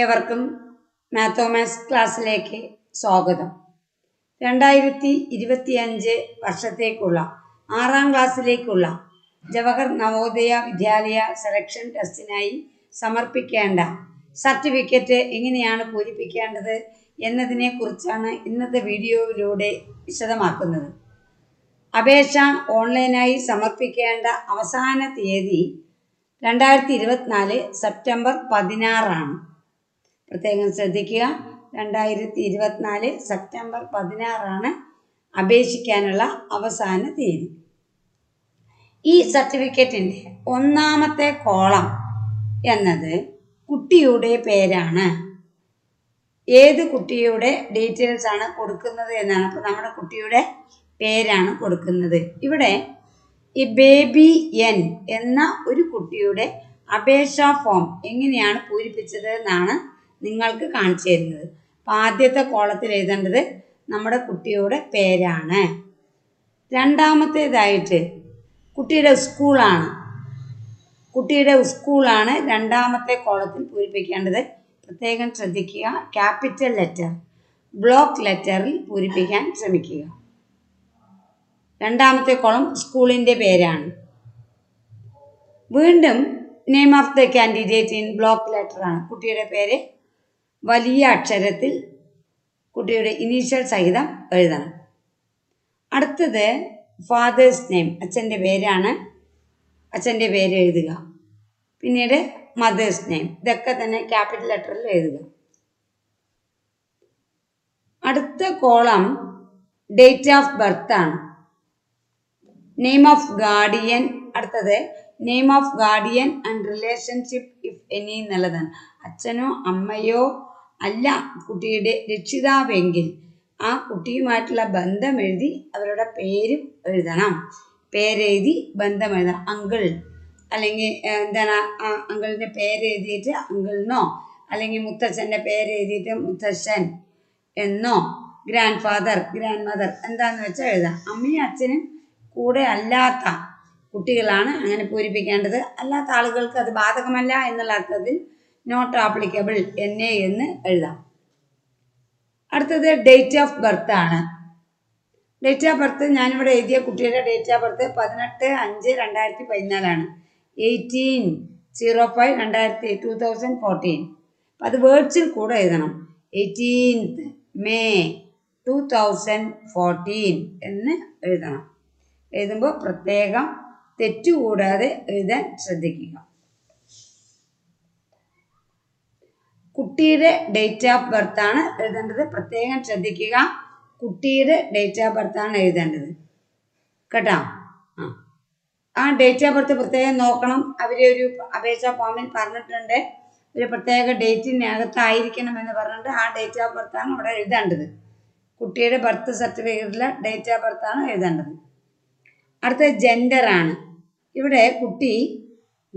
ഏവർക്കും മാത്തോമാസ് ക്ലാസ്സിലേക്ക് സ്വാഗതം. രണ്ടായിരത്തി ഇരുപത്തിയഞ്ച് വർഷത്തേക്കുള്ള ആറാം ക്ലാസ്സിലേക്കുള്ള ജവഹർ നവോദയ വിദ്യാലയ സെലക്ഷൻ ടെസ്റ്റിനായി സമർപ്പിക്കേണ്ട സർട്ടിഫിക്കറ്റ് എങ്ങനെയാണ് പൂരിപ്പിക്കേണ്ടത് എന്നതിനെക്കുറിച്ചാണ് ഇന്നത്തെ വീഡിയോയിലൂടെ വിശദമാക്കുന്നത്. അപേക്ഷ ഓൺലൈനായി സമർപ്പിക്കേണ്ട അവസാന തീയതി രണ്ടായിരത്തി ഇരുപത്തിനാല് സെപ്റ്റംബർ പതിനാറാണ്. പ്രത്യേകം ശ്രദ്ധിക്കുക. രണ്ടായിരത്തി ഇരുപത്തിനാല് സെപ്റ്റംബർ പതിനാറാണ് അപേക്ഷിക്കാനുള്ള അവസാന തീയതി. ഈ സർട്ടിഫിക്കറ്റിന്റെ ഒന്നാമത്തെ കോളം എന്നത് കുട്ടിയുടെ പേരാണ്. ഏത് കുട്ടിയുടെ ഡീറ്റെയിൽസ് ആണ് കൊടുക്കുന്നത് എന്നാണ്. അപ്പോൾ നമ്മുടെ കുട്ടിയുടെ പേരാണ് കൊടുക്കുന്നത്. ഇവിടെ ഈ ബേബി എൻ എന്ന ഒരു കുട്ടിയുടെ അപേക്ഷാ ഫോം എങ്ങനെയാണ് പൂരിപ്പിച്ചത് എന്നാണ് നിങ്ങൾക്ക് കാണിച്ചു തരുന്നത്. അപ്പം ആദ്യത്തെ കോളത്തിൽ എഴുതേണ്ടത് നമ്മുടെ കുട്ടിയുടെ പേരാണ്. രണ്ടാമത്തേതായിട്ട് കുട്ടിയുടെ സ്കൂളാണ്. കുട്ടിയുടെ സ്കൂളാണ് രണ്ടാമത്തെ കോളത്തിൽ പൂരിപ്പിക്കേണ്ടത്. പ്രത്യേകം ശ്രദ്ധിക്കുക. ക്യാപിറ്റൽ ലെറ്റർ ബ്ലോക്ക് ലെറ്ററിൽ പൂരിപ്പിക്കാൻ ശ്രമിക്കുക. രണ്ടാമത്തെ കോളം സ്കൂളിന്റെ പേരാണ്. വീണ്ടും name of the candidate in block ലെറ്ററാണ്. കുട്ടിയുടെ പേര് വലിയ അക്ഷരത്തിൽ കുട്ടിയുടെ ഇനീഷ്യൽ സഹിതം എഴുതണം. അടുത്തത് ഫാദേഴ്സ് നെയിം അച്ഛന്റെ പേരാണ്. അച്ഛന്റെ പേര് എഴുതുക. പിന്നീട് മദേഴ്സ് നെയിം ഇതൊക്കെ തന്നെ ക്യാപിറ്റൽ ലെറ്ററിൽ എഴുതുക. അടുത്ത കോളം ഡേറ്റ് ഓഫ് ബർത്ത് ആണ്. നെയിം ഓഫ് ഗാർഡിയൻ അടുത്തത് name of guardian and relationship if any എന്നുള്ളതാണ്. അച്ഛനോ അമ്മയോ അല്ല കുട്ടിയുടെ രക്ഷിതാവെങ്കിൽ ആ കുട്ടിയുമായിട്ടുള്ള ബന്ധം എഴുതി അവരുടെ പേര് എഴുതണം. പേരെഴുതി ബന്ധം എഴുതണം അങ്കിൾ. അല്ലെങ്കിൽ എന്താണ് ആ അങ്കിളിന്റെ പേരെഴുതിയിട്ട് അങ്കിളിനോ അല്ലെങ്കിൽ മുത്തച്ഛന്റെ പേരെഴുതിയിട്ട് മുത്തച്ഛൻ എന്നോ ഗ്രാൻഡ് ഫാദർ ഗ്രാൻഡ് മദർ എന്താന്ന് വെച്ചാൽ എഴുതാം. അമ്മയും അച്ഛനും കൂടെ അല്ലാത്ത കുട്ടികളാണ് അങ്ങനെ പൂരിപ്പിക്കേണ്ടത്. അല്ലാത്ത ആളുകൾക്ക് അത് ബാധകമല്ല എന്നുള്ള അർത്ഥത്തിൽ നോട്ട് ആപ്ലിക്കബിൾ എന്നെ എന്ന് എഴുതാം. അടുത്തത് ഡേറ്റ് ഓഫ് ബർത്ത് ആണ്. ഡേറ്റ് ഓഫ് ബർത്ത് ഞാനിവിടെ എഴുതിയ കുട്ടിയുടെ ഡേറ്റ് ഓഫ് ബർത്ത് പതിനെട്ട് അഞ്ച് രണ്ടായിരത്തി പതിനാലാണ്. എയ്റ്റീൻ സീറോ ഫൈവ് രണ്ടായിരത്തി ടു തൗസൻഡ് ഫോർട്ടീൻ അപ്പം അത് വേർഡ്സിൽ കൂടെ എഴുതണം. Eighteenth May two thousand fourteen എന്ന് എഴുതണം. എഴുതുമ്പോൾ പ്രത്യേകം തെറ്റുകൂടാതെ എഴുതാൻ ശ്രദ്ധിക്കുക. കുട്ടിയുടെ ഡേറ്റ് ഓഫ് ബർത്ത് ആണ് എഴുതേണ്ടത്. പ്രത്യേകം ശ്രദ്ധിക്കുക. കുട്ടിയുടെ ഡേറ്റ് ഓഫ് ബർത്ത് ആണ് എഴുതേണ്ടത്. കേട്ടോ? ആ. ആ ഡേറ്റ് ഓഫ് ബർത്ത് പ്രത്യേകം നോക്കണം. അവർ ഒരു അപേക്ഷാ ഫോമിൽ പറഞ്ഞിട്ടുണ്ട്. ഒരു പ്രത്യേക ഡേറ്റിനകത്തായിരിക്കണം എന്ന് പറഞ്ഞിട്ട് ആ ഡേറ്റ് ഓഫ് ബർത്ത് ആണ് അവിടെ എഴുതേണ്ടത്. കുട്ടിയുടെ ബർത്ത് സർട്ടിഫിക്കറ്റിലെ ഡേറ്റ് ഓഫ് ബർത്ത് ആണ് എഴുതേണ്ടത്. അടുത്ത ആണ്. ഇവിടെ കുട്ടി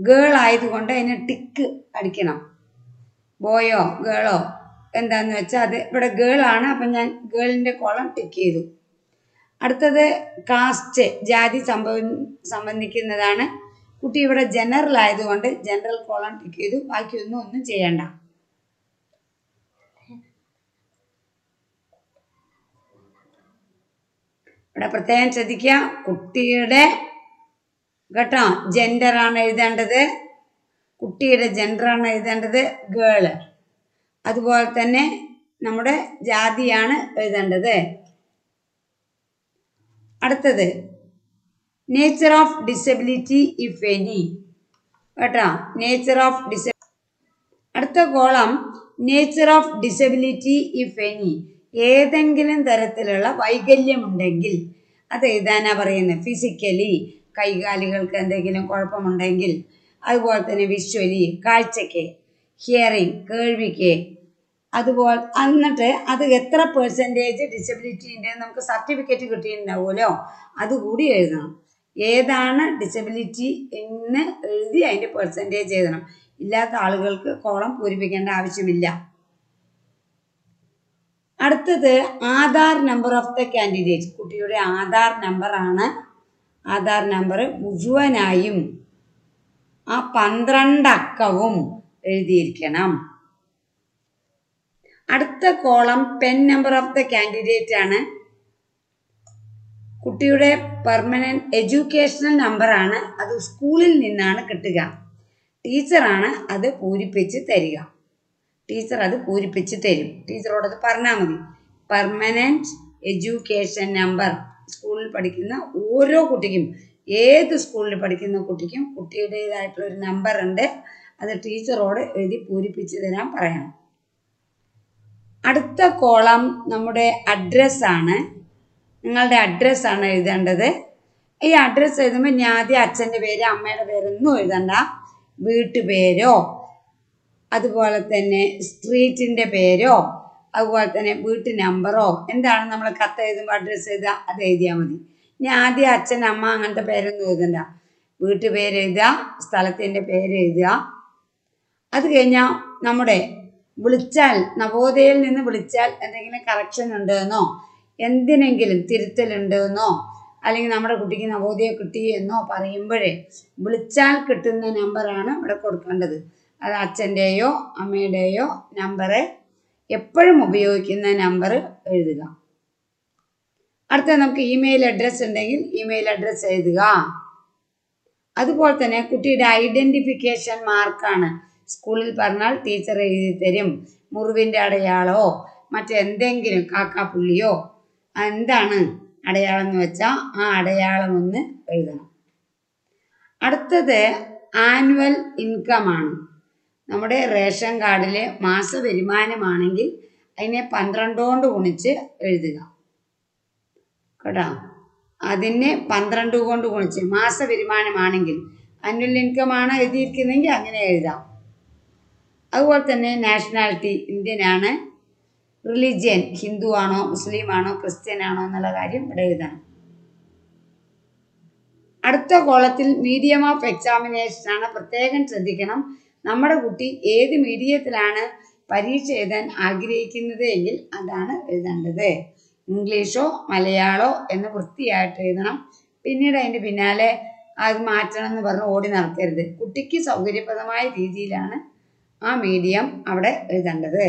ഗേൾ ആയതുകൊണ്ട് അതിന് ടിക്ക് അടിക്കണം. ബോയോ ഗേളോ എന്താന്ന് വെച്ചാൽ അത് ഇവിടെ ഗേളാണ് ആണ് അപ്പം ഞാൻ ഗേളിന്റെ കോളം ടിക്ക് ചെയ്തു. അടുത്തത് കാസ്റ്റ് ജാതി സംഭവ സംബന്ധിക്കുന്നതാണ്. കുട്ടി ഇവിടെ ജനറൽ ആയതുകൊണ്ട് ജനറൽ കോളം ടിക്ക് ചെയ്തു ബാക്കിയൊന്നും ഒന്നും ചെയ്യണ്ട. ഇവിടെ പ്രത്യേകം ശ്രദ്ധിക്കുക കുട്ടിയുടെ കേട്ടോ ജെൻഡറാണ് എഴുതേണ്ടത്. കുട്ടിയുടെ ജെൻഡറാണ് എഴുതേണ്ടത് ഗേൾ അതുപോലെ തന്നെ നമ്മുടെ ജാതിയാണ് എഴുതേണ്ടത്. അടുത്തത് nature of disability if any കേട്ടോ? നേച്ചർ ഓഫ് ഡിസ അടുത്ത column nature of disability if any ഏതെങ്കിലും തരത്തിലുള്ള വൈകല്യമുണ്ടെങ്കിൽ അത് എഴുതാനാ പറയുന്നത്. ഫിസിക്കലി കൈകാലുകൾക്ക് എന്തെങ്കിലും കുഴപ്പമുണ്ടെങ്കിൽ അതുപോലെ തന്നെ വിഷ്വലി കാഴ്ചയ്ക്ക് ഹിയറിങ് കേൾവിക്ക്. അതുപോലെ എന്നിട്ട് അത് എത്ര പെർസെന്റേജ് ഡിസബിലിറ്റി ഉണ്ട് നമുക്ക് സർട്ടിഫിക്കറ്റ് കിട്ടിയിട്ടുണ്ടാവുമല്ലോ? അതുകൂടി എഴുതണം. ഏതാണ് ഡിസബിലിറ്റി എന്ന് എഴുതി അതിന്റെ പെർസെന്റേജ് എഴുതണം. ഇല്ലാത്ത ആളുകൾക്ക് കോളം പൂരിപ്പിക്കേണ്ട ആവശ്യമില്ല. അടുത്തത് Aadhaar number of the candidate കുട്ടിയുടെ ആധാർ നമ്പറാണ് ആധാർ നമ്പർ മുഴുവനായും ആ പന്ത്രണ്ട് അക്കവും എഴുതിയിരിക്കണം. അടുത്ത column PEN number of the candidate ആണ്. കുട്ടിയുടെ പെർമനന്റ് എഡ്യൂക്കേഷണൽ നമ്പറാണ് അത് സ്കൂളിൽ നിന്നാണ് കിട്ടുക. ടീച്ചറാണ് അത് പൂരിപ്പിച്ച് തരിക. ടീച്ചർ അത് പൂരിപ്പിച്ച് തരും. ടീച്ചറോട് പറഞ്ഞാൽ മതി. പെർമനന്റ് എഡ്യൂക്കേഷൻ നമ്പർ സ്കൂളിൽ പഠിക്കുന്ന ഓരോ കുട്ടിക്കും ഏത് സ്കൂളിൽ പഠിക്കുന്ന കുട്ടിക്കും കുട്ടിയുടേതായിട്ടുള്ള ഒരു നമ്പർ ഉണ്ട്. അത് ടീച്ചറോട് എഴുതി പൂരിപ്പിച്ച് തരാൻ പറയണം. അടുത്ത കോളം നമ്മുടെ അഡ്രസ്സാണ് നിങ്ങളുടെ അഡ്രസ്സാണ് എഴുതേണ്ടത്. ഈ അഡ്രസ്സ് എഴുതുമ്പോൾ ഞാൻ ആദ്യം അച്ഛന്റെ പേര് അമ്മയുടെ പേരൊന്നും എഴുതണ്ട. വീട്ടുപേരോ അതുപോലെ തന്നെ സ്ട്രീറ്റിന്റെ പേരോ അതുപോലെ തന്നെ വീട്ടു നമ്പറോ എന്താണ് നമ്മൾ കത്ത് എഴുതുമ്പോൾ അഡ്രസ്സ് എഴുതുക? അത് എഴുതിയാൽ മതി. ഞാൻ ആദ്യം അച്ഛൻ അമ്മ അങ്ങനത്തെ പേരൊന്നും എഴുതണ്ട. വീട്ടുപേര് എഴുതുക സ്ഥലത്തിന്റെ പേര് എഴുതുക. അത് കഴിഞ്ഞാൽ നമ്മുടെ വിളിച്ചാൽ നവോദയയിൽ നിന്ന് വിളിച്ചാൽ എന്തെങ്കിലും കറക്ഷൻ ഉണ്ടെന്നോ എന്തിനെങ്കിലും തിരുത്തലുണ്ടെന്നോ അല്ലെങ്കിൽ നമ്മുടെ കുട്ടിക്ക് നവോദയ കിട്ടി എന്നോ പറയുമ്പോഴേ വിളിച്ചാൽ കിട്ടുന്ന നമ്പറാണ് ഇവിടെ കൊടുക്കേണ്ടത്. അത് അച്ഛന്റെയോ അമ്മയുടെയോ നമ്പറ് എപ്പോഴും ഉപയോഗിക്കുന്ന നമ്പർ എഴുതുക. അടുത്ത നമുക്ക് ഇമെയിൽ അഡ്രസ്സ് ഉണ്ടെങ്കിൽ ഇമെയിൽ അഡ്രസ്സ് എഴുതുക. അതുപോലെ തന്നെ കുട്ടിയുടെ ഐഡന്റിഫിക്കേഷൻ മാർക്കാണ് സ്കൂളിൽ പറഞ്ഞാൽ ടീച്ചർ എഴുതി തരും. മുറിവിന്റെ അടയാളമോ മറ്റെന്തെങ്കിലും കാക്കാപ്പുള്ളിയോ എന്താണ് അടയാളം എന്ന് വെച്ചാൽ ആ അടയാളം ഒന്ന് എഴുതണം. അടുത്തത് ആനുവൽ ഇൻകം ആണ്. നമ്മുടെ റേഷൻ കാർഡിലെ മാസ വരുമാനമാണെങ്കിൽ അതിനെ പന്ത്രണ്ടോണ്ട് ഗുണിച്ച് എഴുതുക. കേട്ടോ. അതിനെ പന്ത്രണ്ട് കൊണ്ട് ഗുണിച്ച് മാസ വരുമാനമാണെങ്കിൽ അന്വൽ ആണ് എഴുതിയിരിക്കുന്നതെങ്കിൽ അങ്ങനെ എഴുതാം. അതുപോലെ തന്നെ നാഷണാലിറ്റി ഇന്ത്യൻ ആണ്. റിലിജിയൻ ഹിന്ദു ആണോ മുസ്ലിം ആണോ ക്രിസ്ത്യൻ ആണോ എന്നുള്ള കാര്യം ഇവിടെ എഴുതണം. അടുത്ത കോളത്തിൽ മീഡിയം ഓഫ് എക്സാമിനേഷൻ ആണ്. പ്രത്യേകം ശ്രദ്ധിക്കണം. നമ്മുടെ കുട്ടി ഏത് മീഡിയത്തിലാണ് പരീക്ഷ എഴുതാൻ ആഗ്രഹിക്കുന്നത് എങ്കിൽ അതാണ് എഴുതേണ്ടത്. ഇംഗ്ലീഷോ മലയാളോ എന്ന് വൃത്തിയായിട്ട് എഴുതണം. പിന്നീട് അതിന്റെ പിന്നാലെ അത് മാറ്റണം എന്ന് പറഞ്ഞ് ഓടി നടക്കരുത്. കുട്ടിക്ക് സൗകര്യപ്രദമായ രീതിയിലാണ് ആ മീഡിയം അവിടെ എഴുതേണ്ടത്.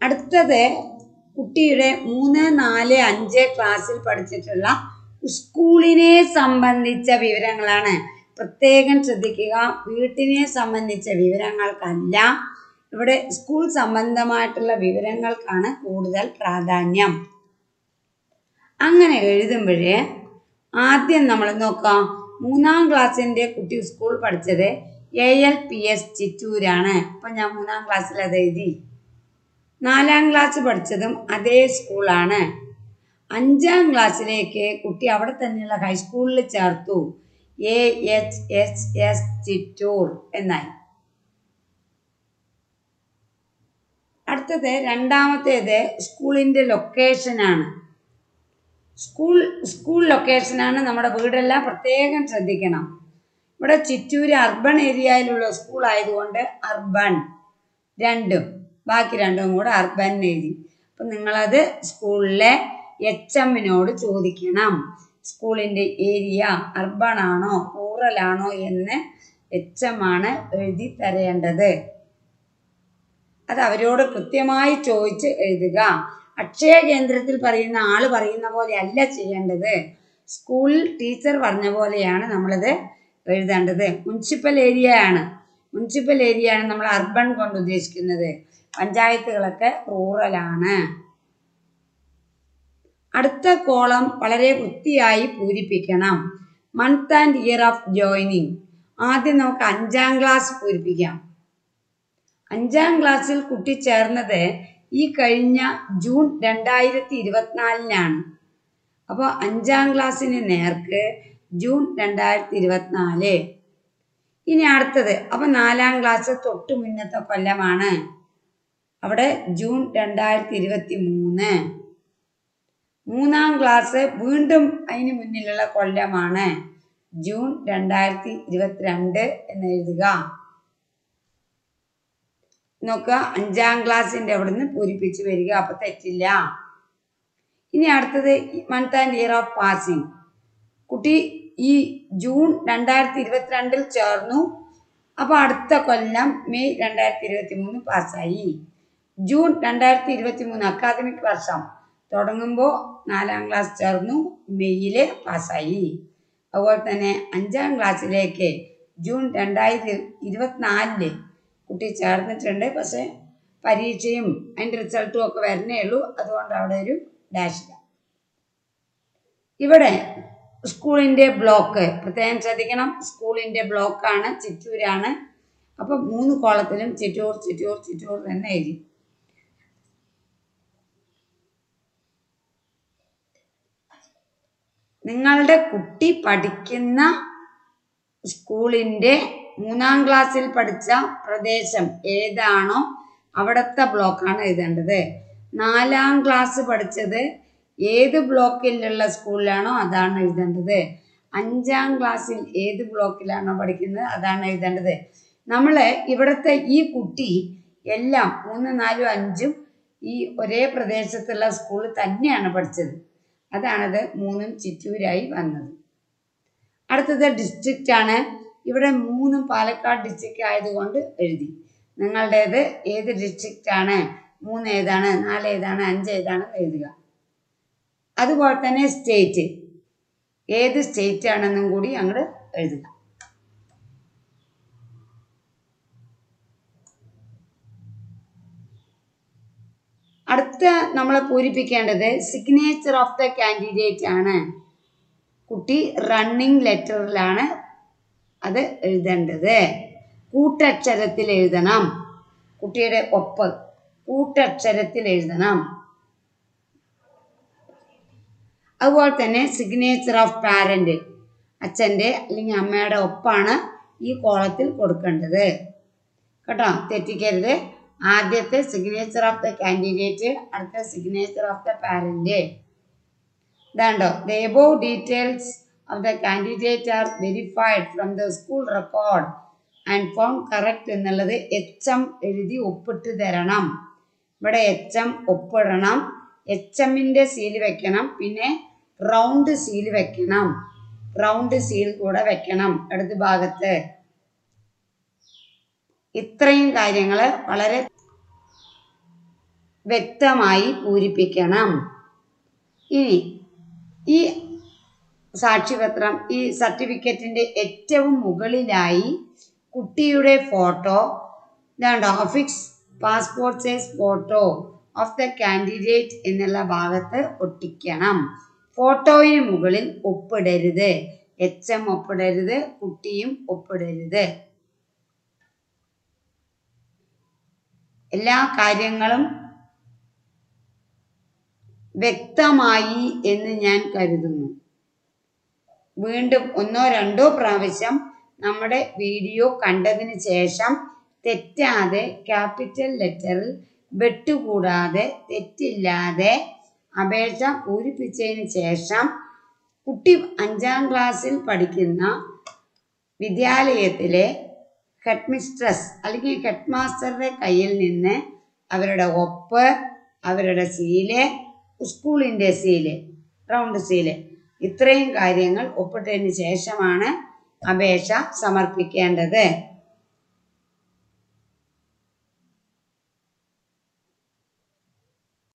അടുത്തത് കുട്ടിയുടെ മൂന്ന് നാല് അഞ്ച് ക്ലാസ്സിൽ പഠിച്ചിട്ടുള്ള സ്കൂളിനെ സംബന്ധിച്ച വിവരങ്ങളാണ്. പ്രത്യേകം ശ്രദ്ധിക്കുക. വീട്ടിനെ സംബന്ധിച്ച വിവരങ്ങൾക്കല്ല ഇവിടെ സ്കൂൾ സംബന്ധമായിട്ടുള്ള വിവരങ്ങൾക്കാണ് കൂടുതൽ പ്രാധാന്യം. അങ്ങനെ എഴുതുമ്പോഴേ ആദ്യം നമ്മൾ നോക്കാം മൂന്നാം ക്ലാസ്സിന്റെ കുട്ടി സ്കൂൾ പഠിച്ചത് എ എൽ പി എസ് ചിറ്റൂരാണ്. അപ്പം ഞാൻ മൂന്നാം ക്ലാസ്സിൽ അത് എഴുതി. നാലാം ക്ലാസ് പഠിച്ചതും അതേ സ്കൂളാണ് അഞ്ചാം ക്ലാസ്സിലേക്ക് കുട്ടി അവിടെ തന്നെയുള്ള ഹൈസ്കൂളിൽ ചേർത്തു. A H H S Chittur എന്നായി. അടുത്തത് രണ്ടാമത്തേത് സ്കൂളിന്റെ ലൊക്കേഷനാണ് സ്കൂൾ സ്കൂൾ ലൊക്കേഷനാണ് നമ്മുടെ വീടെല്ലാം പ്രത്യേകം ശ്രദ്ധിക്കണം. ഇവിടെ ചിറ്റൂര് അർബൺ ഏരിയയിലുള്ള സ്കൂൾ ആയതുകൊണ്ട് അർബൺ രണ്ടും ബാക്കി രണ്ടും കൂടെ അർബൻ എഴുതി. അപ്പം നിങ്ങളത് സ്കൂളിലെ എച്ച് എമ്മിനോട് ചോദിക്കണം. സ്കൂളിന്റെ ഏരിയ അർബൺ ആണോ റൂറൽ ആണോ എന്ന് എച്ച് എം ആണ് എഴുതി തരേണ്ടത്. അത് അവരോട് കൃത്യമായി ചോദിച്ച് എഴുതുക. അക്ഷയ കേന്ദ്രത്തിൽ പറയുന്ന ആൾ പറയുന്ന പോലെ അല്ല ചെയ്യേണ്ടത്. സ്കൂളിൽ ടീച്ചർ പറഞ്ഞ പോലെയാണ് നമ്മളത് എഴുതേണ്ടത്. മുനിസിപ്പൽ ഏരിയ ആണ് മുനിസിപ്പൽ ഏരിയ ആണ് നമ്മൾ അർബൺ കൊണ്ട് ഉദ്ദേശിക്കുന്നത്. പഞ്ചായത്തുകളൊക്കെ റൂറലാണ്. അടുത്ത കോളം വളരെ വൃത്തിയായി പൂരിപ്പിക്കണം. Month and year of joining ആദ്യം നമുക്ക് അഞ്ചാം ക്ലാസ് പൂരിപ്പിക്കാം. അഞ്ചാം ക്ലാസ്സിൽ കുട്ടി ചേർന്നത് ഈ കഴിഞ്ഞ ജൂൺ രണ്ടായിരത്തി ഇരുപത്തിനാലിനാണ് അപ്പോൾ അഞ്ചാം ക്ലാസ്സിന് നേർക്ക് ജൂൺ രണ്ടായിരത്തി ഇരുപത്തിനാല് ഇനി അടുത്തത് അപ്പം നാലാം ക്ലാസ് തൊട്ട് മുന്നത്തെ കൊല്ലമാണ്. അവിടെ ജൂൺ രണ്ടായിരത്തി ഇരുപത്തി മൂന്ന് മൂന്നാം ക്ലാസ് വീണ്ടും അതിന് മുന്നിലുള്ള കൊല്ലമാണ്. ജൂൺ രണ്ടായിരത്തി ഇരുപത്തിരണ്ട് എന്ന് എഴുതുക. നോക്കുക. അഞ്ചാം ക്ലാസ്സിന്റെ അവിടെ നിന്ന് പൂരിപ്പിച്ച് വരിക. അപ്പം തെറ്റില്ല. ഇനി അടുത്തത് month and year of passing കുട്ടി ഈ ജൂൺ രണ്ടായിരത്തി ഇരുപത്തിരണ്ടിൽ ചേർന്നു. അപ്പോൾ അടുത്ത കൊല്ലം മെയ് രണ്ടായിരത്തി ഇരുപത്തി മൂന്ന് പാസ്സായി. ജൂൺ രണ്ടായിരത്തി ഇരുപത്തി മൂന്ന് അക്കാദമിക് വർഷം. തുടങ്ങുമ്പോൾ നാലാം ക്ലാസ് ചേർന്നു. മെയ്യിൽ പാസ്സായി. അതുപോലെ തന്നെ അഞ്ചാം ക്ലാസ്സിലേക്ക് ജൂൺ രണ്ടായിരത്തി ഇരുപത്തിനാലിൽ കുട്ടി ചേർന്നിട്ടുണ്ട്. പക്ഷേ പരീക്ഷയും അതിന്റെ റിസൾട്ടും ഒക്കെ വരുന്നേ ഉള്ളൂ. അതുകൊണ്ട് അവിടെ ഒരു ഡാഷില്ല ഇവിടെ സ്കൂളിന്റെ ബ്ലോക്ക് പ്രത്യേകം ശ്രദ്ധിക്കണം. സ്കൂളിന്റെ ബ്ലോക്കാണ് ചിറ്റൂരാണ്. അപ്പം മൂന്ന് കോളത്തിലും ചിറ്റൂർ ചിറ്റൂർ ചിറ്റൂർ തന്നെ എഴുതി നിങ്ങളുടെ കുട്ടി പഠിക്കുന്ന സ്കൂളിന്റെ മൂന്നാം ക്ലാസ്സിൽ പഠിച്ച പ്രദേശം ഏതാണോ അവിടുത്തെ ബ്ലോക്കാണ് എഴുതേണ്ടത്. നാലാം ക്ലാസ് പഠിച്ചത് ഏത് ബ്ലോക്കിലുള്ള സ്കൂളിലാണോ അതാണ് എഴുതേണ്ടത്. അഞ്ചാം ക്ലാസ്സിൽ ഏത് ബ്ലോക്കിലാണോ പഠിക്കുന്നത് അതാണ് എഴുതേണ്ടത്. നമ്മൾ ഇവിടുത്തെ ഈ കുട്ടി എല്ലാം മൂന്ന് നാലും അഞ്ചും ഈ ഒരേ പ്രദേശത്തുള്ള സ്കൂളിൽ തന്നെയാണ് പഠിച്ചത്. അതാണത് മൂന്നും ചിറ്റൂരായി വന്നത്. അടുത്തത് ഡിസ്ട്രിക്റ്റ് ആണ്. ഇവിടെ മൂന്നും പാലക്കാട് ഡിസ്ട്രിക്റ്റ് ആയതുകൊണ്ട് എഴുതി. നിങ്ങളുടേത് ഏത് ഡിസ്ട്രിക്റ്റ് ആണ്? മൂന്ന് ഏതാണ്? നാല് ഏതാണ്? അഞ്ച് ഏതാണ് എഴുതുക. അതുപോലെ തന്നെ സ്റ്റേറ്റ് ഏത് സ്റ്റേറ്റ് ആണെന്നും കൂടി അങ്ങോട്ട് എഴുതുക. അടുത്ത നമ്മൾ പൂരിപ്പിക്കേണ്ടത് സിഗ്നേച്ചർ ഓഫ് ദ കാൻഡിഡേറ്റ് ആണ്. കുട്ടി റണ്ണിങ് ലെറ്ററിലാണ് അത് എഴുതേണ്ടത്. കൂട്ടക്ഷരത്തിൽ എഴുതണം. കുട്ടിയുടെ ഒപ്പ്. കൂട്ടക്ഷരത്തിൽ എഴുതണം. അതുപോലെ തന്നെ സിഗ്നേച്ചർ ഓഫ് പാരന്റ് അച്ഛന്റെ അല്ലെങ്കിൽ അമ്മയുടെ ഒപ്പാണ് ഈ കോളത്തിൽ കൊടുക്കേണ്ടത്. കേട്ടോ? തെറ്റിക്കരുത്. ആദ്യത്തെ സിഗ്നേച്ചർ ഓഫ് ദ കാൻഡിഡേറ്റ് അടുത്ത സിഗ്നേച്ചർ ഓഫ് ദ പാരന്റ് ഇതാണ്ടോ? The above details of the candidate are verified from the school record and form correct എന്നുള്ളത് എച്ച് എം എഴുതി ഒപ്പിട്ട് തരണം. ഇവിടെ എച്ച് എം ഒപ്പിടണം. എച്ച് എമ്മിന്റെ സീൽ വെക്കണം. പിന്നെ റൗണ്ട് സീൽ വെക്കണം. റൗണ്ട് സീൽ കൂടെ വെക്കണം ഇടത് ഭാഗത്ത്. ഇത്രയും കാര്യങ്ങൾ വളരെ വ്യക്തമായി പൂരിപ്പിക്കണം. ഇനി ഈ സാക്ഷ്യപത്രം ഈ സർട്ടിഫിക്കറ്റിന്റെ ഏറ്റവും മുകളിലായി കുട്ടിയുടെ ഫോട്ടോ ഇതാണ്ടോ affix passport size photo of the candidate എന്നുള്ള ഭാഗത്ത് ഒട്ടിക്കണം. ഫോട്ടോയിന് മുകളിൽ ഒപ്പിടരുത്. എച്ച് എം ഒപ്പിടരുത് കുട്ടിയും ഒപ്പിടരുത്. എല്ലാ കാര്യങ്ങളും വ്യക്തമായി എന്ന് ഞാൻ കരുതുന്നു. വീണ്ടും ഒന്നോ രണ്ടോ പ്രാവശ്യം നമ്മുടെ വീഡിയോ കണ്ടതിന് ശേഷം തെറ്റാതെ ക്യാപിറ്റൽ ലെറ്ററിൽ വെട്ടുകൂടാതെ തെറ്റില്ലാതെ അപേക്ഷ പൂരിപ്പിച്ചതിന് ശേഷം കുട്ടി അഞ്ചാം ക്ലാസ്സിൽ പഠിക്കുന്ന വിദ്യാലയത്തിലെ ഹെഡ് മിസ്ട്രസ് അല്ലെങ്കിൽ ഹെഡ് മാസ്റ്ററുടെ കയ്യിൽ നിന്ന് അവരുടെ ഒപ്പ് അവരുടെ സീൽ സ്കൂളിന്റെ സീൽ റൗണ്ട് സീൽ ഇത്രയും കാര്യങ്ങൾ ഒപ്പിട്ടതിന് ശേഷമാണ് അപേക്ഷ സമർപ്പിക്കേണ്ടത്.